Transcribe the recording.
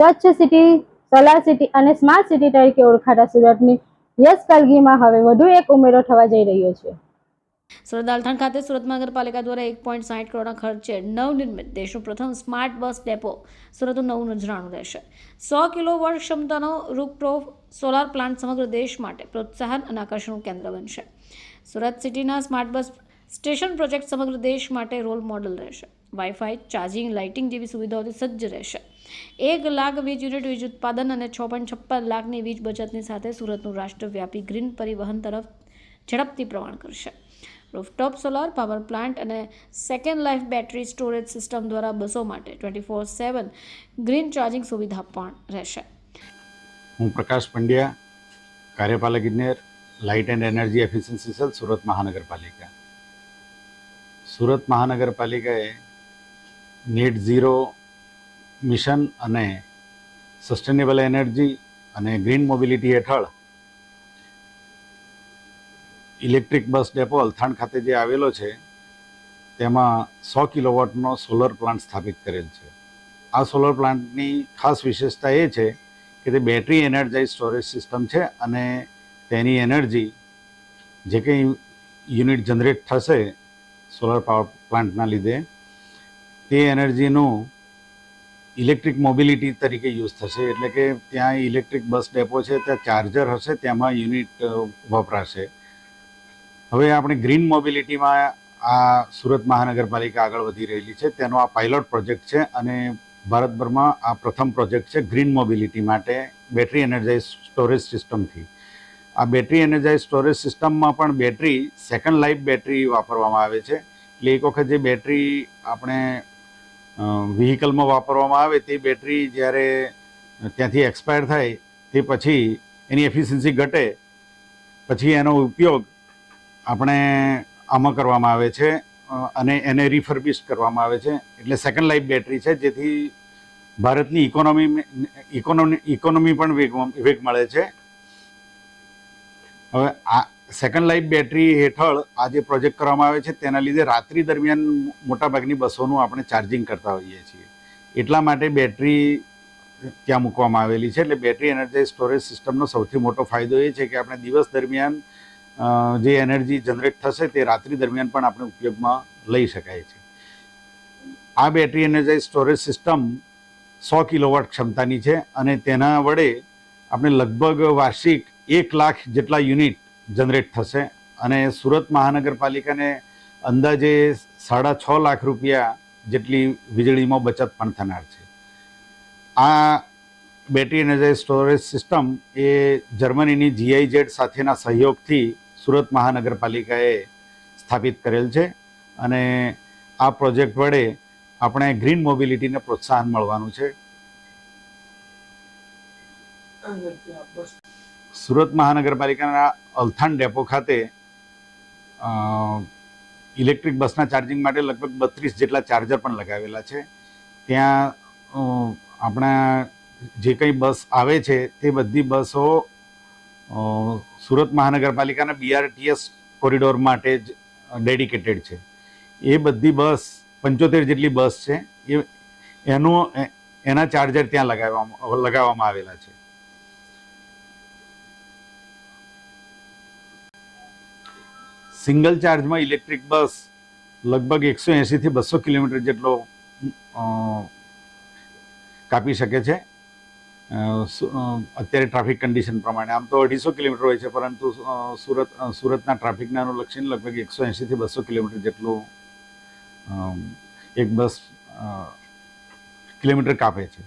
સ્વચ્છ city solar city અને smart city તરીકે ઓળખાતા સુરતની યશ કલગીમાં હવે વધુ એક ઉમેરો થવા જઈ રહ્યો છે. સુરત ખાતે સુરત મહાનગરપાલિકા દ્વારા એક પોઈન્ટ સાઠ કરોડના ખર્ચે નવનિર્મિત દેશનું પ્રથમ સ્માર્ટ બસ ડેપો સુરતનું નવું નજરાણું રહેશે. સો કિલો વોટ ક્ષમતાનો રૂપટોપ સોલાર પ્લાન્ટ સમગ્ર દેશ માટે પ્રોત્સાહન અને આકર્ષણનું કેન્દ્ર બનશે. સુરત સિટીના સ્માર્ટ બસ સ્ટેશન પ્રોજેક્ટ સમગ્ર દેશ માટે રોલ મોડલ રહેશે. વાઈફાઈ ચાર્જિંગ લાઇટિંગ જેવી સુવિધાઓથી સજ્જ રહેશે. એક લાખ વીજ યુનિટ, વીજ ઉત્પાદન અને છ પોઈન્ટ છપ્પન લાખની વીજ બચતની સાથે સુરતનું રાષ્ટ્રવ્યાપી ગ્રીન પરિવહન તરફ ઝડપથી પ્રમાણ કરશે. રૂફટોપ સોલાર પાવર પ્લાન્ટ અને second life battery storage system દ્વારા બસો માટે twenty four seven green charging સુવિધા પણ રહેશે. હું પ્રકાશ પંડ્યા, કાર્યપાલક ઇજનેર light and energy efficiency cell Surat મહાનગરપાલિકા. સુરત મહાનગરપાલિકાએ નેટ ઝીરો મિશન અને સસ્ટેનેબલ એનર્જી અને ગ્રીન મોબિલિટી હેઠળ ઇલેક્ટ્રિક બસ ડેપો અલથાણ ખાતે જે આવેલો છે, તેમાં સો કિલોવોટનો સોલર પ્લાન્ટ સ્થાપિત કરેલ છે. આ સોલર પ્લાન્ટની ખાસ વિશેષતા એ છે કે તે બેટરી એનર્જાઇઝ સ્ટોરેજ સિસ્ટમ છે અને તેની એનર્જી જે કંઈ યુનિટ જનરેટ થશે સોલર પાવર પ્લાન્ટના લીધે તે એનર્જીનું ઇલેક્ટ્રિક મોબિલિટી તરીકે યુઝ થશે. એટલે કે ત્યાં ઇલેક્ટ્રિક બસ ડેપો છે, ત્યાં ચાર્જર હશે, તેમાં યુનિટ વપરાશે. હવે આપણે ગ્રીન મોબિલિટીમાં આ સુરત મહાનગરપાલિકા આગળ વધી રહેલી છે. તેનો આ પાયલોટ પ્રોજેક્ટ છે અને ભારતભરમાં આ પ્રથમ પ્રોજેક્ટ છે ગ્રીન મોબિલિટી માટે બેટરી એનર્જાઇઝ સ્ટોરેજ સિસ્ટમથી. આ બેટરી એનર્જાઇઝ સ્ટોરેજ સિસ્ટમમાં પણ બેટરી, સેકન્ડ લાઈફ બેટરી વાપરવામાં આવે છે. એટલે એક વખત જે બેટરી આપણે વ્હીકલમાં વાપરવામાં આવે તે બેટરી જ્યારે ત્યાંથી એક્સપાયર થાય તે પછી એની એફિશિયન્સી ઘટે, પછી એનો ઉપયોગ આપણે આમાં કરવામાં આવે છે અને એને રિફર્બિશ કરવામાં આવે છે. એટલે સેકન્ડ લાઈફ બેટરી છે, જેથી ભારતની ઇકોનોમી ઇકોનોમી ઇકોનોમી પણ વેગ વેગ મળે છે. હવે આ સેકન્ડ લાઈફ બેટરી હેઠળ આ જે પ્રોજેક્ટ કરવામાં આવે છે, તેના લીધે રાત્રિ દરમિયાન મોટાભાગની બસોનું આપણે ચાર્જિંગ કરતા હોઈએ છીએ. એટલા માટે બેટરી ત્યાં મૂકવામાં આવેલી છે, એટલે બેટરી એનર્જાઇઝ સ્ટોરેજ સિસ્ટમનો સૌથી મોટો ફાયદો એ છે કે આપણે દિવસ દરમિયાન જે એનર્જી જનરેટ થશે તે રાત્રિ દરમિયાન પણ આપણે ઉપયોગમાં લઈ શકાય છે. આ બેટરી એનર્જાઇઝ સ્ટોરેજ સિસ્ટમ સો કિલોવોટ ક્ષમતાની છે અને તેના વડે આપણે લગભગ વાર્ષિક એક લાખ જેટલા યુનિટ જનરેટ થશે. અને સુરત મહાનગરપાલિકાને અંદાજે સાડા છ લાખ રૂપિયા જેટલી વીજળીમાં બચત પણ થનાર છે. આ બેટરી એનર્જાઇઝ સ્ટોરેજ સિસ્ટમ એ જર્મનીની જીઆઈઝેડ સાથેના સહયોગથી સુરત મહાનગરપાલિકાએ સ્થાપિત કરેલ છે. અને આ પ્રોજેક્ટ વડે આપણે ગ્રીન મોબિલિટીને પ્રોત્સાહન મળવાનું છે. સુરત મહાનગરપાલિકાના અલથાણ ડેપો ખાતે ઇલેક્ટ્રિક બસના ચાર્જિંગ માટે લગભગ બત્રીસ જેટલા ચાર્જર પણ લગાવેલા છે. ત્યાં આપણા જે કંઈ બસ આવે છે તે બધી બસો સુરત મહાનગરપાલિકાના બીઆરટીએસ કોરિડોર માટે જ ડેડિકેટેડ છે. એ બધી બસ પંચોતેર જેટલી બસ છે. એ, એનું એના ચાર્જર ત્યાં લગાવવામાં લગાવવામાં આવેલા છે. સિંગલ ચાર્જમાં ઇલેક્ટ્રિક બસ લગભગ એકસો એંશીથી બસો કિલોમીટર જેટલો કાપી શકે છે. અત્યારે ટ્રાફિક કન્ડિશન પ્રમાણે. આમ તો અઢીસો કિલોમીટર હોય છે, પરંતુ સુરત સુરતના ટ્રાફિકને અનુલક્ષીને લગભગ એકસો એંશીથી બસો કિલોમીટર જેટલું એક બસ કિલોમીટર કાપે છે.